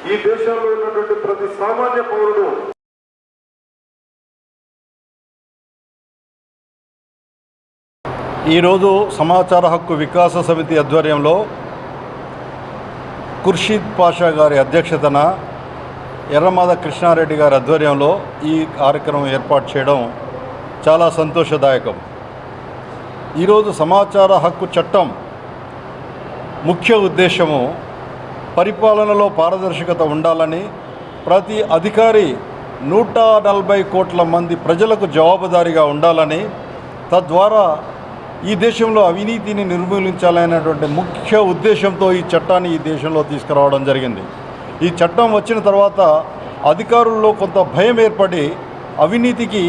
ఈ దేశంలో ఉన్నటువంటి ప్రతి సామాన్య పౌరుడు ఈరోజు సమాచార హక్కు వికాస సమితి ఆధ్వర్యంలో ఖుర్షీద్ పాషా గారి అధ్యక్షతన ఎర్రమాద కృష్ణారెడ్డి గారి ఆధ్వర్యంలో ఈ కార్యక్రమం ఏర్పాటు చేయడం చాలా సంతోషదాయకం. ఈరోజు సమాచార హక్కు చట్టం ముఖ్య ఉద్దేశము పరిపాలనలో పారదర్శకత ఉండాలని ప్రతి అధికారి నూట నలభై కోట్ల మంది ప్రజలకు జవాబుదారీగా ఉండాలని తద్వారా ఈ దేశంలో అవినీతిని నిర్మూలించాలనేటువంటి ముఖ్య ఉద్దేశంతో ఈ చట్టాన్ని ఈ దేశంలో తీసుకురావడం జరిగింది. ఈ చట్టం వచ్చిన తర్వాత అధికారుల్లో కొంత భయం ఏర్పడి అవినీతికి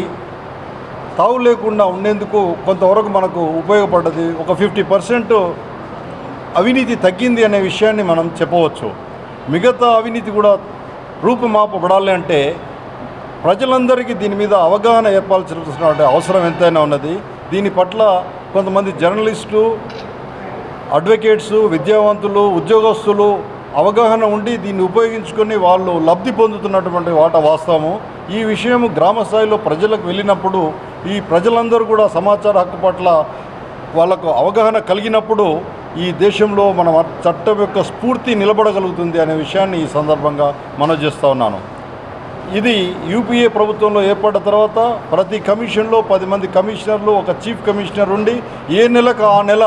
తావు లేకుండా ఉండేందుకు కొంతవరకు మనకు ఉపయోగపడ్డది. ఒక ఫిఫ్టీ పర్సెంట్ అవినీతి తగ్గింది అనే విషయాన్ని మనం చెప్పవచ్చు. మిగతా అవినీతి కూడా రూపుమాపబడాలి అంటే ప్రజలందరికీ దీని మీద అవగాహన ఏర్పాల్సిన అవసరం ఎంతైనా ఉన్నది. దీని పట్ల కొంతమంది జర్నలిస్టు అడ్వకేట్స్ విద్యావంతులు ఉద్యోగస్తులు అవగాహన ఉండి దీన్ని ఉపయోగించుకొని వాళ్ళు లబ్ధి పొందుతున్నటువంటి వాట వాస్తవము. ఈ విషయం గ్రామ స్థాయిలో ప్రజలకు వెళ్ళినప్పుడు ఈ ప్రజలందరూ కూడా సమాచార హక్కు పట్ల వాళ్ళకు అవగాహన కలిగినప్పుడు ఈ దేశంలో మన చట్టం యొక్క స్ఫూర్తి నిలబడగలుగుతుంది అనే విషయాన్ని ఈ సందర్భంగా మనం చేస్తూ ఉన్నాను. ఇది యూపీఏ ప్రభుత్వంలో ఏర్పడ్డ తర్వాత ప్రతి కమిషన్లో పది మంది కమిషనర్లు ఒక చీఫ్ కమిషనర్ ఉండి ఏ నెలకు ఆ నెల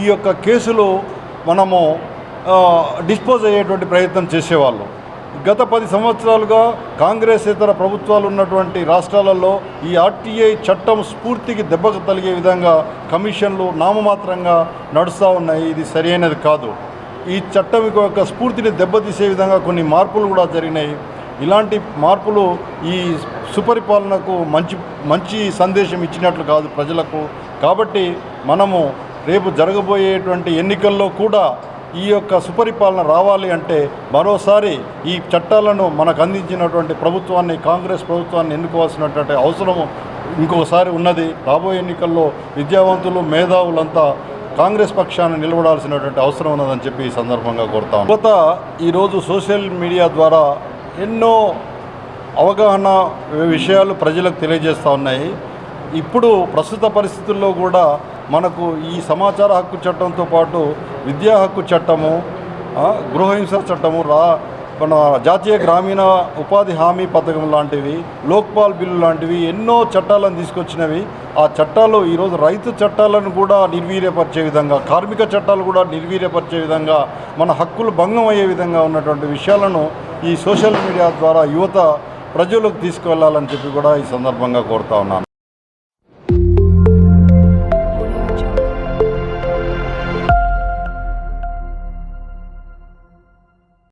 ఈ యొక్క కేసులు మనము డిస్పోజ్ అయ్యేటువంటి ప్రయత్నం చేసేవాళ్ళు. గత పది సంవత్సరాలుగా కాంగ్రెస్ ఇతర ప్రభుత్వాలు ఉన్నటువంటి రాష్ట్రాలలో ఈ ఆర్టీఐ చట్టం స్ఫూర్తికి దెబ్బకు తలిగే విధంగా కమిషన్లు నామమాత్రంగా నడుస్తూ ఉన్నాయి. ఇది సరైనది కాదు. ఈ చట్టం యొక్క స్ఫూర్తిని దెబ్బతీసే విధంగా కొన్ని మార్పులు కూడా జరిగినాయి. ఇలాంటి మార్పులు ఈ సుపరిపాలనకు మంచి మంచి సందేశం ఇచ్చినట్లు కాదు ప్రజలకు. కాబట్టి మనము రేపు జరగబోయేటువంటి ఎన్నికల్లో కూడా ఈ యొక్క సుపరిపాలన రావాలి అంటే మరోసారి ఈ చట్టాలను మనకు అందించినటువంటి ప్రభుత్వాన్ని కాంగ్రెస్ ప్రభుత్వాన్ని ఎన్నుకోవాల్సినటువంటి అవసరం ఇంకొకసారి ఉన్నది. రాబోయే ఎన్నికల్లో విద్యావంతులు మేధావులంతా కాంగ్రెస్ పక్షాన్ని నిలబడాల్సినటువంటి అవసరం ఉన్నదని చెప్పి ఈ సందర్భంగా కోరుతాం యువత ఈరోజు సోషల్ మీడియా ద్వారా ఎన్నో అవగాహన విషయాలు ప్రజలకు తెలియజేస్తూ ఉన్నాయి. ఇప్పుడు ప్రస్తుత పరిస్థితుల్లో కూడా మనకు ఈ సమాచార హక్కు చట్టంతో పాటు విద్యా హక్కు చట్టము గృహహింస చట్టము రా మన జాతీయ గ్రామీణ ఉపాధి హామీ పథకం లాంటివి లోక్పాల్ బిల్లు లాంటివి ఎన్నో చట్టాలను తీసుకొచ్చినవి. ఆ చట్టాలు ఈరోజు రైతు చట్టాలను కూడా నిర్వీర్యపరిచే విధంగా కార్మిక చట్టాలు కూడా నిర్వీర్యపరిచే విధంగా మన హక్కులు భంగం అయ్యే విధంగా ఉన్నటువంటి విషయాలను ఈ సోషల్ మీడియా ద్వారా యువత ప్రజలకు తీసుకువెళ్ళాలని చెప్పి కూడా ఈ సందర్భంగా కోరుతా ఉన్నాను.